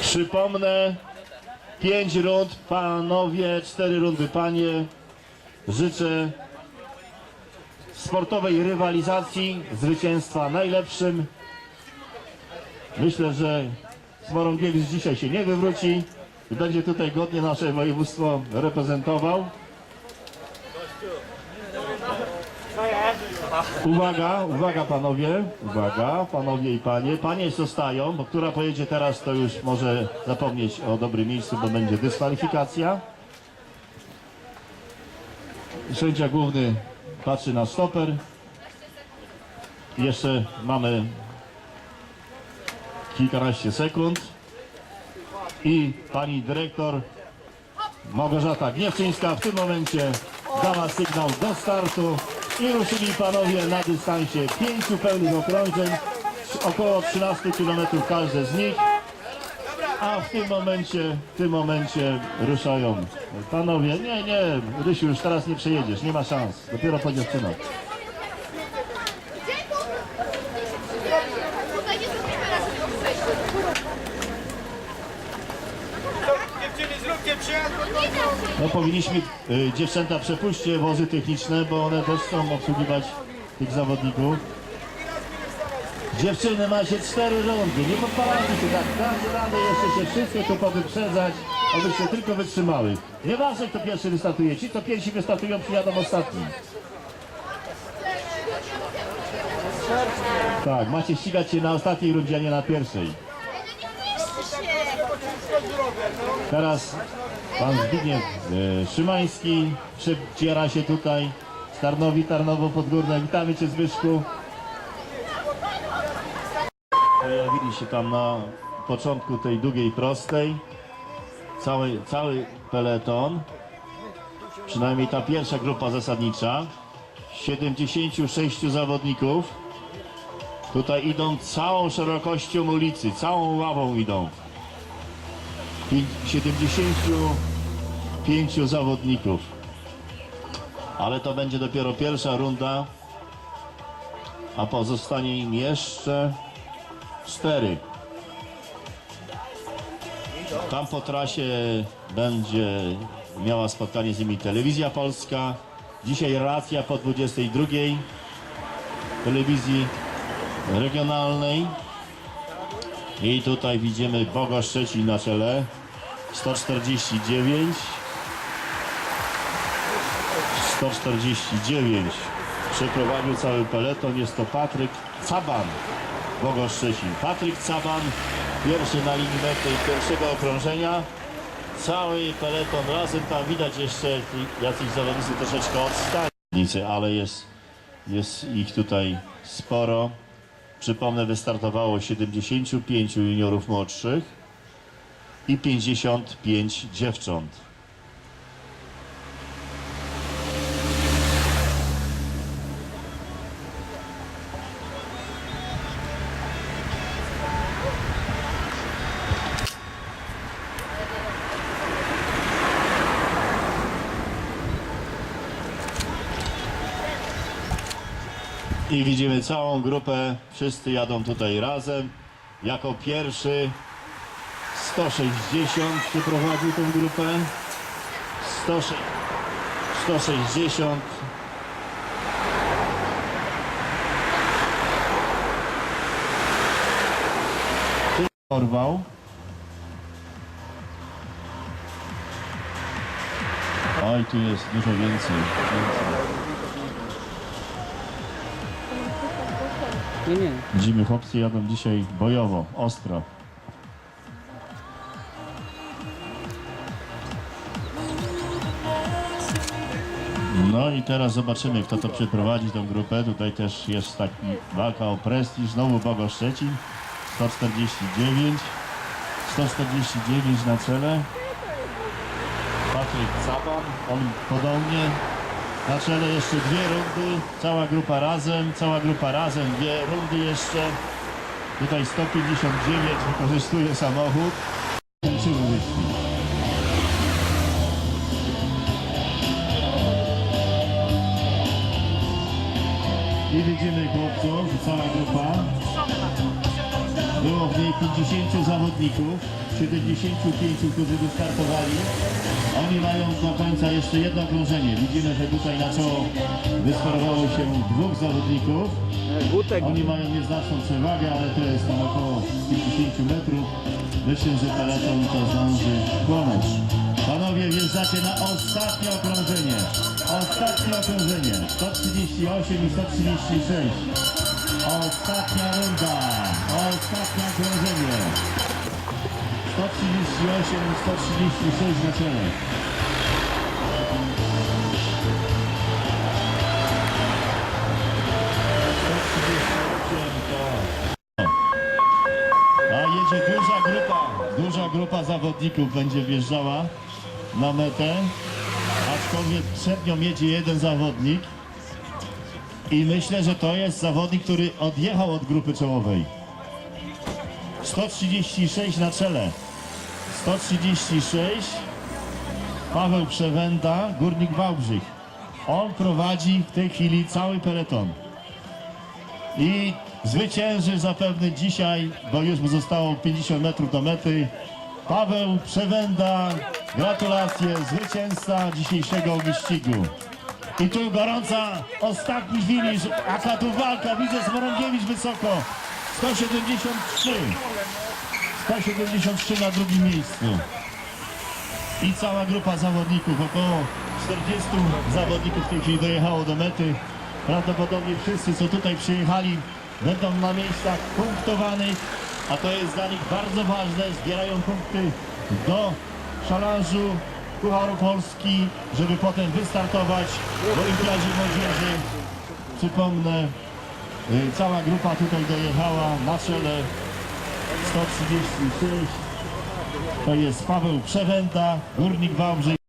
Przypomnę, pięć rund panowie, cztery rundy panie. Życzę sportowej rywalizacji, zwycięstwa najlepszym. Myślę, że Smorągiewicz dzisiaj się nie wywróci i będzie tutaj godnie nasze województwo reprezentował. Uwaga, uwaga panowie, uwaga, panowie i panie. Panie zostają, bo która pojedzie teraz, to już może zapomnieć o dobrym miejscu, bo będzie dyskwalifikacja. Sędzia główny patrzy na stoper. Jeszcze mamy kilkanaście sekund. I pani dyrektor Małgorzata Gniewczyńska w tym momencie dała sygnał do startu i ruszyli panowie na dystansie pięciu pełnych okrążeń, około 13 km każde z nich. A w tym momencie, w tym momencie ruszają panowie. Nie, nie, Rysiu, już teraz nie przejedziesz, nie ma szans. Dopiero po dziewczynach. Tutaj nie zrobimy razem przejść. Dziewczyny, zróbcie przyjazd, bo to... No powinniśmy y, dziewczęta przepuśćcie wozy techniczne, bo one też chcą obsługiwać tych zawodników. Dziewczyny macie cztery rundy, nie podpalajcie się tak, dacie radę jeszcze się wszystkie tu powyprzedzać, abyście tylko wytrzymały. Nieważne kto pierwszy wystartuje, ci co pierwsi wystartują przyjadą ostatni. Tak, macie ścigać się na ostatniej rundzie, a nie na pierwszej. Teraz Pan Zbigniew e, Szymański przyciera się tutaj z Tarnowi, Tarnowo Podgórne. Witamy Cię Zbyszku. Pojawili się tam na początku tej długiej prostej. Cały, cały peleton. Przynajmniej ta pierwsza grupa zasadnicza. 76 zawodników. Tutaj idą całą szerokością ulicy, całą ławą idą. 70 pięciu zawodników. Ale to będzie dopiero pierwsza runda, a pozostanie im jeszcze cztery. Tam po trasie będzie miała spotkanie z nimi Telewizja Polska. Dzisiaj racja po 22 telewizji regionalnej. I tutaj widzimy Bogo Szczecin na czele. 149 149. Przeprowadził cały peleton. Jest to Patryk Caban. Bogo Szczecin. Patryk Caban. Pierwszy na linii mety pierwszego okrążenia. Cały peleton razem. Tam widać jeszcze jacyś zawodnicy troszeczkę odstali. Ale jest, jest ich tutaj sporo. Przypomnę, wystartowało 75 juniorów młodszych i 55 dziewcząt. I widzimy całą grupę, wszyscy jadą tutaj razem. Jako pierwszy 160 przeprowadził tę grupę. 100, 160. Porwał. Oj, tu jest dużo więcej. więcej. Nie, nie. Widzimy, chłopcy jadą dzisiaj bojowo, ostro. No i teraz zobaczymy, kto to przeprowadzi tą grupę. Tutaj też jest taki walka o prestiż. Znowu Bogo Szczecin. 149. 149 na czele. Patryk Caban. On podobnie. Na jeszcze dwie rundy. Cała grupa razem. Cała grupa razem. Dwie rundy jeszcze. Tutaj 159 wykorzystuje samochód. Kończymy wyścig. I widzimy chłopców, cała grupa Było w niej 50 zawodników, 75, którzy wystartowali. Oni mają do końca jeszcze jedno okrążenie. Widzimy, że tutaj na czoło wysparowało się dwóch zawodników. Oni mają nieznaczną przewagę, ale to jest tam około 50 metrów. Myślę, że peleton to zdąży płonąć. Panowie, wjeżdżacie na ostatnie okrążenie. Ostatnie okrążenie. 138 i 136. Ostatnia runda. Ostatnie okrążenie. 138 i 136 na czele. A jedzie duża grupa, duża grupa zawodników będzie wjeżdżała na metę, aczkolwiek przed nią jedzie jeden zawodnik i myślę, że to jest zawodnik, który odjechał od grupy czołowej. 136 na czele. 136 Paweł Przewenda, Górnik Wałbrzych. On prowadzi w tej chwili cały peleton. I zwycięży zapewne dzisiaj, bo już mu zostało 50 metrów do mety. Paweł Przewenda, gratulacje, zwycięzca dzisiejszego wyścigu. I tu gorąca ostatni finisz, jaka tu walka, widzę Smorągiewicz wysoko, 173. 173 na drugim miejscu. I cała grupa zawodników, około 40 zawodników w tej chwili dojechało do mety. Prawdopodobnie wszyscy, co tutaj przyjechali, będą na miejscach punktowanych, a to jest dla nich bardzo ważne. Zbierają punkty do szalarzu Pucharu Polski, żeby potem wystartować w Olimpiadzie Młodzieży. Przypomnę, y, cała grupa tutaj dojechała na czele 136. To jest Paweł Przewęda, Górnik Wałbrzych.